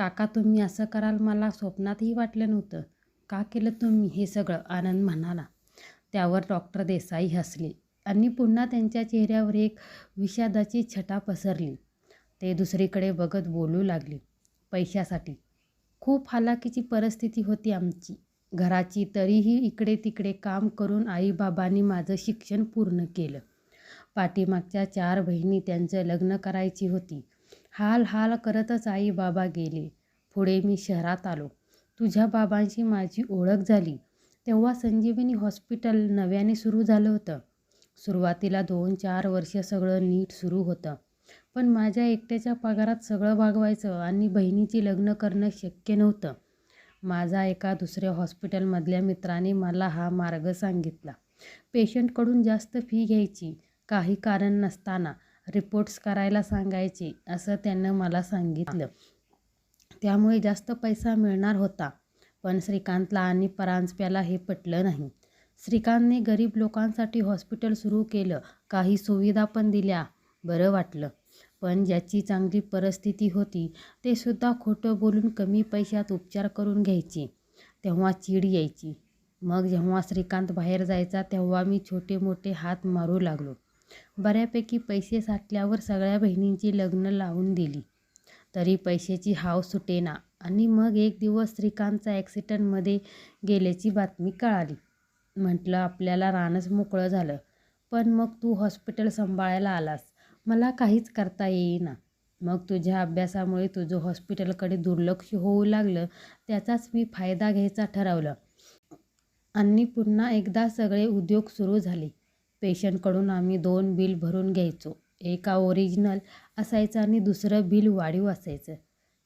काका तुम्ही असं कराल मला स्वप्नातही वाटलं नव्हतं. का केलं तुम्ही? हे सगळं आनंद म्हणाला. त्यावर डॉक्टर देसाई हसले आणि पुन्हा त्यांच्या चेहऱ्यावर एक विषादाची छटा पसरली. ते दुसरीकडे बघत बोलू लागले. पैशासाठी. खूप हालाकीची परिस्थिती होती आमची. घराची तरीही इकडे तिकडे काम करून आईबाबांनी माझं शिक्षण पूर्ण केलं. पाठीमागच्या चार बहिणी त्यांचं लग्न करायची होती. हाल हाल करतच आई बाबा गेले. पुढे मी शहरात आलो. तुझ्या बाबांशी माझी ओळख झाली. तेव्हा संजीवनी हॉस्पिटल नव्याने सुरू झालं होतं. सुरुवातीला दोन चार वर्ष सगळं नीट सुरू होतं. पण माझ्या एकट्याच्या पगारात सगळं भागवायचं आणि बहिणीची लग्न करणं शक्य नव्हतं. माझा एका दुसऱ्या हॉस्पिटलमधल्या मित्राने मला हा मार्ग सांगितला. पेशंटकडून जास्त फी घ्यायची. काही कारण नसताना रिपोर्ट्स करायला सांगायचे असं त्यानं मला सांगितलं. त्यामुळे जास्त पैसा मिळणार होता पण श्रीकांतला आणि परांजप्याला हे पटलं नाही. श्रीकांतने गरीब लोकांसाठी हॉस्पिटल सुरू केलं काही सुविधा पण दिल्या बरं वाटलं. पण ज्याची चांगली परिस्थिती होती ते सुद्धा खोटं बोलून कमी पैशात उपचार करून घ्यायचे तेव्हा चीड यायची. मग जेव्हा श्रीकांत बाहेर जायचा तेव्हा मी छोटे मोठे हात मारू लागलो. बऱ्यापैकी पैसे साठल्यावर सगळ्या बहिणींची लग्न लावून दिली. तरी पैशाची हाव सुटेना आणि मग एक दिवस श्रीकांतचा ॲक्सिडंटमध्ये गेल्याची बातमी कळाली. म्हटलं आपल्याला रानच मोकळं झालं. पण मग तू हॉस्पिटल सांभाळायला आलास. मला काहीच करता येईना. मग तुझ्या अभ्यासामुळे तुझं हॉस्पिटलकडे दुर्लक्ष होऊ लागलं. त्याचाच मी फायदा घ्यायचा ठरवलं. आणि पुन्हा एकदा सगळे उद्योग सुरू झाले. पेशंटकडून आम्ही दोन बिल भरून घ्यायचो. एका ओरिजिनल असायचं आणि दुसरं बिल वाढीव असायचं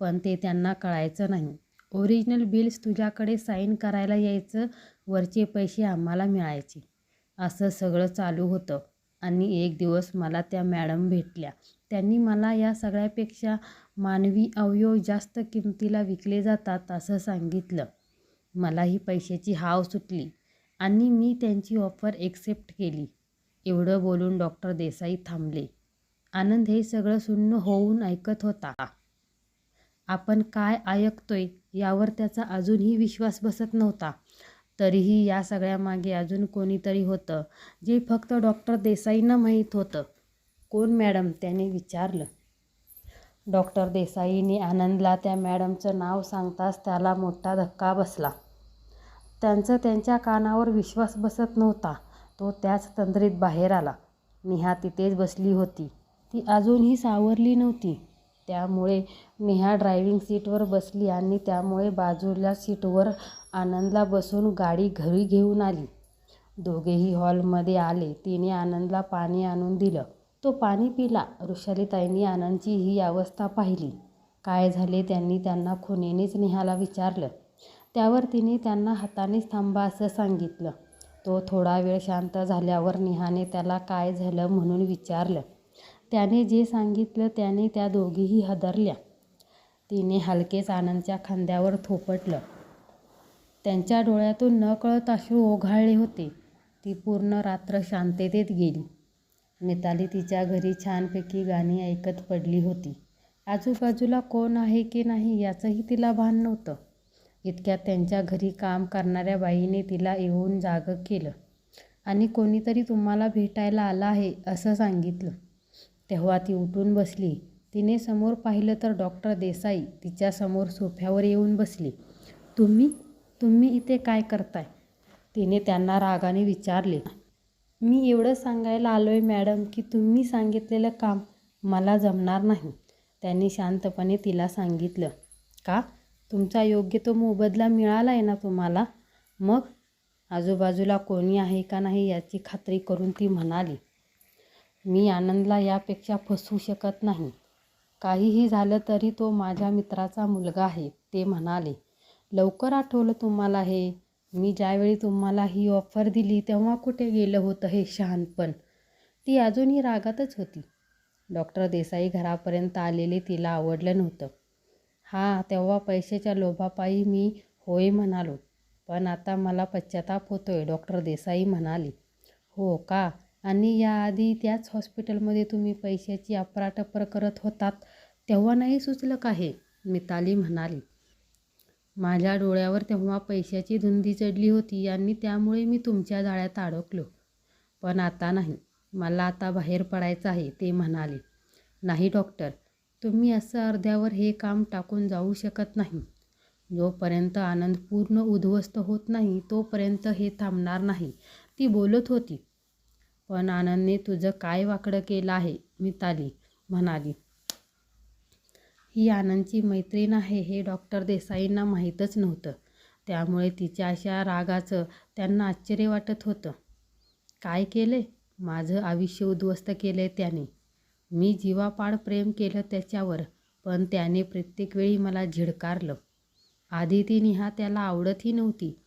पण ते त्यांना कळायचं नाही. ओरिजिनल बिल्स तुझ्याकडे साईन करायला यायचं वरचे पैसे आम्हाला मिळायचे. असं सगळं चालू होतं आणि एक दिवस मला त्या मॅडम भेटल्या. त्यांनी मला या सगळ्यापेक्षा मानवी अवयव जास्त किमतीला विकले जातात असं सांगितलं. मलाही पैशाची हाव सुटली आणि मी त्यांची ऑफर एक्सेप्ट केली. एवढं बोलून डॉक्टर देसाई थांबले. आनंद हे सगळं सुन्न होऊन ऐकत होता. आपण काय ऐकतोय यावर त्याचा अजूनही विश्वास बसत नव्हता. तरीही या सगळ्यामागे अजून कोणीतरी होतं जे फक्त डॉक्टर देसाईंना माहीत होतं. कोण मॅडम? त्याने विचारलं. डॉक्टर देसाईने आनंदला त्या मॅडमचं नाव सांगताच त्याला मोठा धक्का बसला. त्यांचं त्यांच्या कानावर विश्वास बसत नव्हता. तो त्याच तंद्रीत बाहेर आला. नेहा तिथेच बसली होती. ती अजूनही सावरली नव्हती. त्यामुळे नेहा ड्रायव्हिंग सीटवर बसली आणि त्यामुळे बाजूला सीटवर आनंदला बसून गाडी घरी घेऊन आली. दोघेही हॉलमध्ये आले. तिने आनंदला पाणी आणून दिलं. तो पाणी पिला. ऋषालीताईंनी आनंदची ही अवस्था पाहिली. काय झाले त्यांनी त्यांना खुनेनेच नेहाला विचारलं. त्यावर तिने त्यांना हातानेच थांबा असं सांगितलं. तो थोडा वेळ शांत झाल्यावर नेहाने त्याला काय झालं म्हणून विचारलं. त्याने जे सांगितलं त्याने त्या दोघीही हदरल्या. तिने हलकेच आनंदच्या खांद्यावर थोपटलं. त्यांच्या डोळ्यातून नकळत अश्रू ओघाळले होते. ती पूर्ण रात्र शांततेत गेली. मिताली तिच्या घरी छानपैकी गाणी ऐकत पडली होती. आजूबाजूला कोण आहे की नाही याचंही तिला भान नव्हतं. इतक्यात त्यांच्या घरी काम करणाऱ्या बाईने तिला येऊन जागं केलं. आणि कोणीतरी तुम्हाला भेटायला आलं आहे असं सांगितलं. तेव्हा ती उठून बसली. तिने समोर पाहिलं तर डॉक्टर देसाई तिच्यासमोर सोफ्यावर येऊन बसली. तुम्ही? तुम्ही इथे काय करताय? तिने त्यांना रागाने विचारले. मी एवढं सांगायला आलो आहे मॅडम की तुम्ही सांगितलेलं काम मला जमणार नाही त्यांनी शांतपणे तिला सांगितलं. का? तुमचा योग्य तो मोबदला मिळाला आहे ना तुम्हाला? मग? आजूबाजूला कोणी आहे का नाही याची खात्री करून ती म्हणाली. मी आनंदला यापेक्षा फसवू शकत नाही. काहीही झालं तरी तो माझ्या मित्राचा मुलगा आहे ते म्हणाले. लवकर आठवलं तुम्हाला हे? मी ज्यावेळी तुम्हाला ही ऑफर दिली तेव्हा कुठे गेलं होतं हे शहाणपण ती अजूनही रागातच होती. डॉक्टर देसाई घरापर्यंत आलेले तिला आवडलं नव्हतं. हां तेव्हा पैशाच्या लोभापायी मी होय म्हणालो. पण आता मला पश्चाताप होतोय डॉक्टर देसाई म्हणाली. हो का? आणि याआधी त्याच हॉस्पिटलमध्ये तुम्ही पैशाची अपराटपर करत होतात तेव्हा नाही सुचलं का हे? मिताली म्हणाली. माझ्या डोळ्यावर तेव्हा पैशाची धुंदी चढली होती आणि त्यामुळे मी तुमच्या जाळ्यात अडकलो. पण आता नाही. मला आता बाहेर पडायचं आहे ते म्हणाले. नाही डॉक्टर. तुम्ही असं अर्ध्यावर हे काम टाकून जाऊ शकत नाही. जोपर्यंत आनंद पूर्ण उद्ध्वस्त होत नाही तोपर्यंत हे थांबणार नाही. ती बोलत होती. पण आनंदने तुझं काय वाकडं केलं आहे? मिताली म्हणाली. ही आनंदची मैत्रीण आहे हे डॉक्टर देसाईंना माहीतच नव्हतं. त्यामुळे तिच्या अशा रागाचं त्यांना आश्चर्य वाटत होतं. काय केले माझं आयुष्य उद्ध्वस्त आहे त्याने. मी जीवापाड प्रेम केलं त्याच्यावर पण त्याने प्रत्येक वेळी मला झिडकारलं. आधी ती नेहा त्याला आवडतही नव्हती.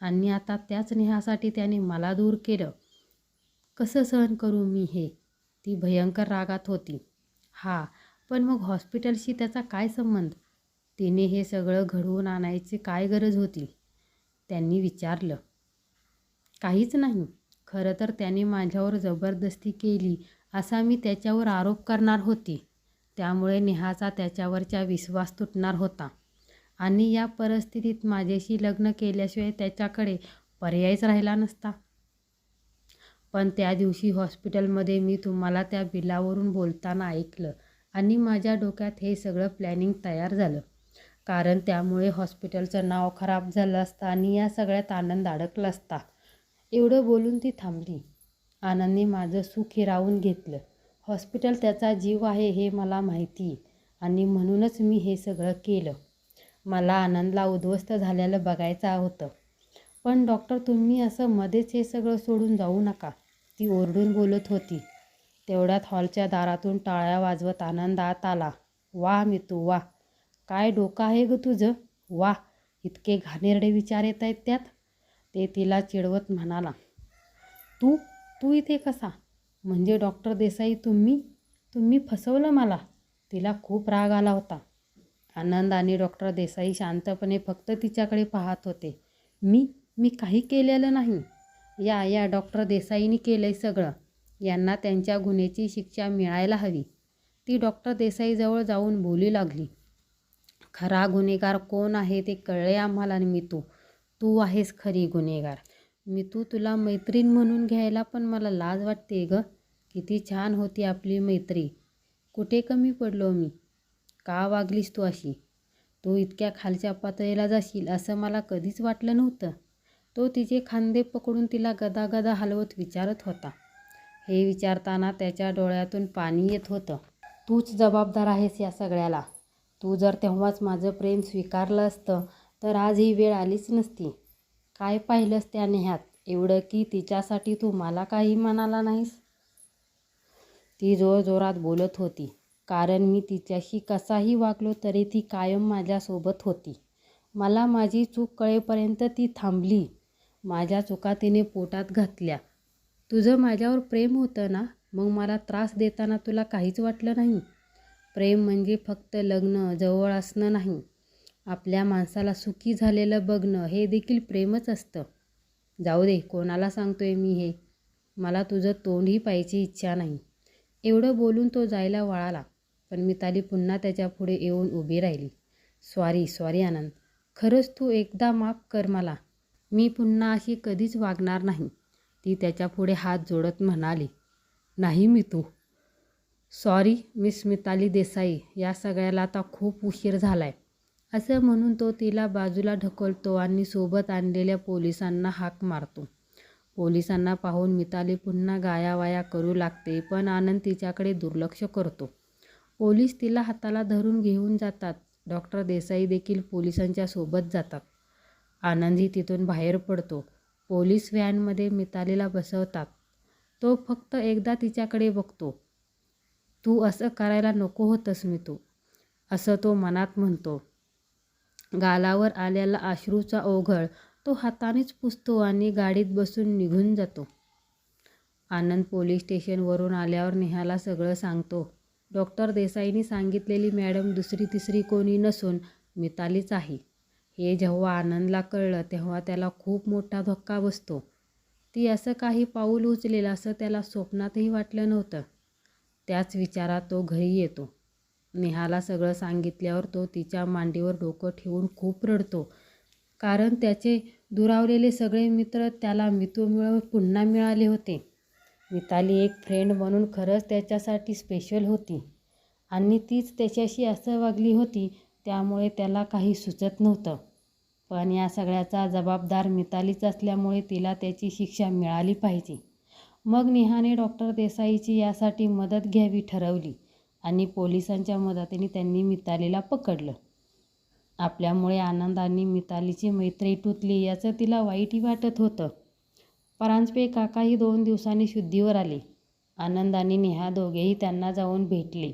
आणि आता त्याच नेहासाठी त्याने मला दूर केलं. कसं सहन करू मी हे? ती भयंकर रागात होती. हा पण मग हॉस्पिटलशी त्याचा काय संबंध? तिने हे सगळं घडवून आणायची काय गरज होती? त्यांनी विचारलं. काहीच नाही. खरं तर त्याने माझ्यावर जबरदस्ती केली असा मी त्याच्यावर आरोप करणार होती. त्यामुळे नेहाचा त्याच्यावरचा विश्वास तुटणार होता. आणि या परिस्थितीत माझ्याशी लग्न केल्याशिवाय त्याच्याकडे पर्यायच राहिला नसता. पण त्या दिवशी हॉस्पिटलमध्ये मी तुम्हाला त्या बिलावरून बोलताना ऐकलं आणि माझ्या डोक्यात हे सगळं प्लॅनिंग तयार झालं. कारण त्यामुळे हॉस्पिटलचं नाव खराब झालं असतं आणि या सगळ्यात आनंद अडकला असता. एवढं बोलून ती थांबली. आनंदने माझं सुख हिरावून घेतलं. हॉस्पिटल त्याचा जीव आहे हे मला माहिती आणि म्हणूनच मी हे सगळं केलं. मला आनंदला उद्ध्वस्त झालेलं बघायचं होतं. पण डॉक्टर तुम्ही असं मध्येच हे सगळं सोडून जाऊ नका. ती ओरडून बोलत होती. तेवढ्यात हॉलच्या दारातून टाळ्या वाजवत आनंद आत आला. वा मितू वा. काय डोकं आहे ग तुझं? वा. इतके घाणेरडे विचार येत आहेत त्यात? ते तिला चिडवत म्हणाला. तू तू इथे कसा? म्हणजे डॉक्टर देसाई तुम्ही? तुम्ही फसवलं मला. तिला खूप राग आला होता. आनंद आणि डॉक्टर देसाई शांतपणे फक्त तिच्याकडे पाहत होते. मी मी काही केलेलं नाही. या या डॉक्टर देसाईनी केलं आहे सगळं. यांना त्यांच्या गुन्ह्याची शिक्षा मिळायला हवी. ती डॉक्टर देसाईजवळ जाऊन बोलू लागली. खरा गुन्हेगार कोण आहे ते कळले आम्हाला मी तू तू आहेस खरी गुन्हेगार. मी तू तुला मैत्रीण म्हणून घ्यायला पण मला लाज वाटते ग. किती छान होती आपली मैत्री. कुठे कमी पडलो मी? का वागलीस तू अशी? तू इतक्या खालच्या पातळीला जाशील असं मला कधीच वाटलं नव्हतं. तो तिचे खांदे पकडून तिला गदागदा हलवत विचारत होता. हे विचारताना त्याच्या डोळ्यातून पाणी येत होतं. तूच जबाबदार आहेस या सगळ्याला. तू जर तेव्हाच माझं प्रेम स्वीकारलं असतं तर आज ही वेळ आलीच नसती. काय पाहिलंस त्या नेहात एवढं की तिच्यासाठी तू मला काही म्हणाला नाहीस? ती जोरजोरात बोलत होती. कारण मी तिच्याशी कसाही वागलो तरी ती कायम माझ्यासोबत होती. मला माझी चूक कळेपर्यंत ती थांबली. माझ्या चुका तिने पोटात घातल्या. तुझं माझ्यावर प्रेम होतं ना? मग मला त्रास देताना तुला काहीच वाटलं नाही? प्रेम म्हणजे फक्त लग्न जवळ असणं नाही. आपल्या माणसाला सुखी झालेलं बघणं हे देखील प्रेमच असतं. जाऊ दे कोणाला सांगतोय मी हे? मला तुझं तोंडही पाहायची इच्छा नाही. एवढं बोलून तो जायला वळाला पण मिताली पुन्हा त्याच्या पुढे येऊन उभी राहिली. सॉरी सॉरी आनंद खरंच तू एकदा माफ कर मला. मी पुन्हा अशी कधीच वागणार नाही. ती त्याच्या पुढे हात जोडत म्हणाली. नाही मी तू. सॉरी मिस मिताली देसाई या सगळ्याला आता खूप उशीर झाला आहे असं म्हणून तो तिला बाजूला ढकलतो आणि सोबत आणलेल्या पोलिसांना हाक मारतो. पोलिसांना पाहून मिताली पुन्हा गायावाया करू लागते पण आनंद तिच्याकडे दुर्लक्ष करतो. पोलीस तिला हाताला धरून घेऊन जातात. डॉक्टर देसाई देखील पोलिसांच्या सोबत जातात. आनंदही तिथून बाहेर पडतो. पोलीस व्हॅनमध्ये मितालीला बसवतात. तो फक्त एकदा तिच्याकडे बघतो. तू असं करायला नको होतंस मी तू असं तो मनात म्हणतो. गालावर आलेला अश्रूचा ओघळ तो हातानेच पुसतो आणि गाडीत बसून निघून जातो. आनंद पोलीस स्टेशनवरून आल्यावर नेहाला सगळं सांगतो. डॉक्टर देसाईंनी सांगितलेली मॅडम दुसरी तिसरी कोणी नसून मितालीच आहे. हे जेव्हा आनंदला कळलं तेव्हा त्याला खूप मोठा धक्का बसतो. ती असं काही पाऊल उचलेल असं त्याला स्वप्नातही वाटलं नव्हतं. त्याच विचारात तो घरी येतो. नेहाला सगळं सांगितल्यावर तो तिच्या मांडीवर डोकं ठेवून खूप रडतो. कारण त्याचे दुरावलेले सगळे मित्र त्याला मितूमुळे पुन्हा मिळाले होते. मिताली एक फ्रेंड म्हणून खरंच त्याच्यासाठी स्पेशल होती. आणि तीच त्याच्याशी असं वागली होती त्यामुळे त्याला काही सुचत नव्हतं. पण या सगळ्याचा जबाबदार मितालीच असल्यामुळे तिला त्याची शिक्षा मिळाली पाहिजे. मग नेहाने डॉक्टर देसाईची यासाठी मदत घ्यावी ठरवली. आणि पोलिसांच्या मदतीने त्यांनी मितालीला पकडलं. आपल्यामुळे आनंदाने मितालीची मैत्री तुटली याचं तिला वाईटही वाटत होतं. परांजपे काकाही दोन दिवसांनी शुद्धीवर आले. आनंद आणि नेहा दोघेही त्यांना जाऊन भेटले.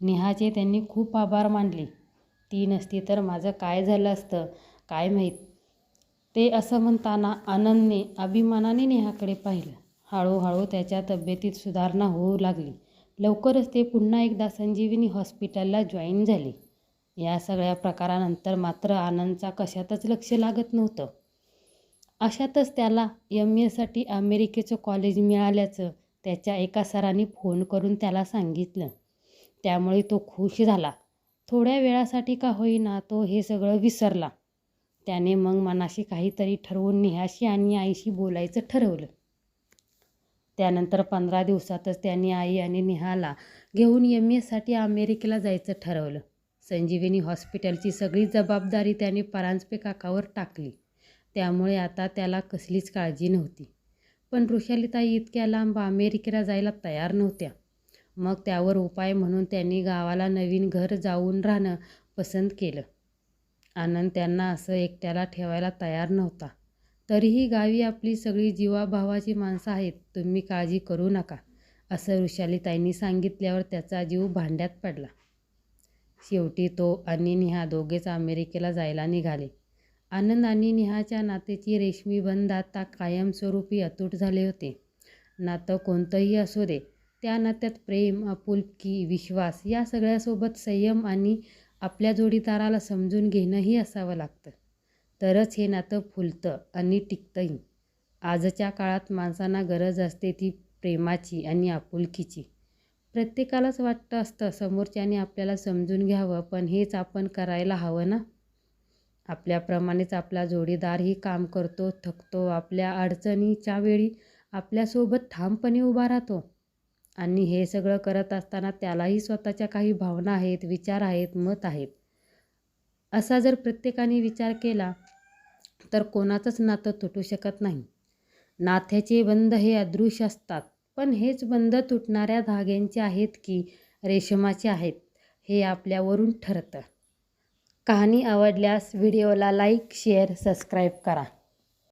नेहाचे त्यांनी खूप आभार मानले. ती नसती तर माझं काय झालं असतं? काय माहीत? ते असं म्हणताना आनंदने अभिमानाने नेहाकडे पाहिलं. हळूहळू त्याच्या तब्येतीत सुधारणा होऊ लागली. लवकरच ते पुन्हा एकदा संजीवनी हॉस्पिटलला जॉईन झाले. या सगळ्या प्रकारानंतर मात्र आनंदचा कशातच लक्ष लागत नव्हतं. अशातच त्याला एम एसाठी अमेरिकेचं कॉलेज मिळाल्याचं त्याच्या एका सराने फोन करून त्याला सांगितलं. त्यामुळे तो खुश झाला. थोड्या वेळासाठी का होईना तो हे सगळं विसरला. त्याने मग मनाशी काहीतरी ठरवून नेहाशी आणि आईशी बोलायचं ठरवलं. त्यानंतर पंधरा दिवसातच त्यांनी आई आणि नेहाला घेऊन एम एसाठी अमेरिकेला जायचं ठरवलं. संजीवनी हॉस्पिटलची सगळी जबाबदारी त्याने परांजपे काकावर टाकली. त्यामुळे आता त्याला कसलीच काळजी नव्हती. पण ऋषालिता इतक्या लांब अमेरिकेला जायला तयार नव्हत्या. मग त्यावर उपाय म्हणून त्यांनी गावाला नवीन घर जाऊन राहणं पसंत केलं. आनंद त्यांना असं एकट्याला ठेवायला तयार नव्हता. तरीही गावी आपली सगळी जीवाभावाची माणसं आहेत. तुम्ही काळजी करू नका असं ऋषालीताईंनी सांगितल्यावर त्याचा जीव भांड्यात पडला. शेवटी तो आणि नेहा दोघेच अमेरिकेला जायला निघाले. आनंद आणि नेहाच्या नातेची रेशमी बंध आता कायमस्वरूपी अतूट झाले होते. नातं कोणतंही असू दे त्या नात्यात प्रेम आपुलकी विश्वास या सगळ्यासोबत संयम आणि आपल्या जोडीदाराला समजून घेणंही असावं लागतं. तरच हे नातं फुलतं आणि टिकतंही. आजच्या काळात माणसांना गरज असते ती प्रेमाची आणि आपुलकीची. प्रत्येकालाच वाटतं असतं समोरच्याने आपल्याला समजून घ्यावं पण हेच आपण करायला हवं ना? आपल्याप्रमाणेच आपला जोडीदारही काम करतो थकतो आपल्या अडचणीच्या वेळी आपल्यासोबत ठामपणे उभा राहतो. आणि हे सगळं करत असताना त्यालाही स्वतःच्या काही भावना आहेत विचार आहेत मत आहेत. असा जर प्रत्येकाने विचार केला तर कोणाचंच नातं तुटू शकत नाही. नात्याचे बंध हे अदृश्य असतात पण हेच बंध तुटणाऱ्या धाग्यांचे आहेत की रेशमाचे आहेत हे आपल्यावरून ठरतं. कहाणी आवडल्यास व्हिडिओला लाईक शेअर सबस्क्राईब करा.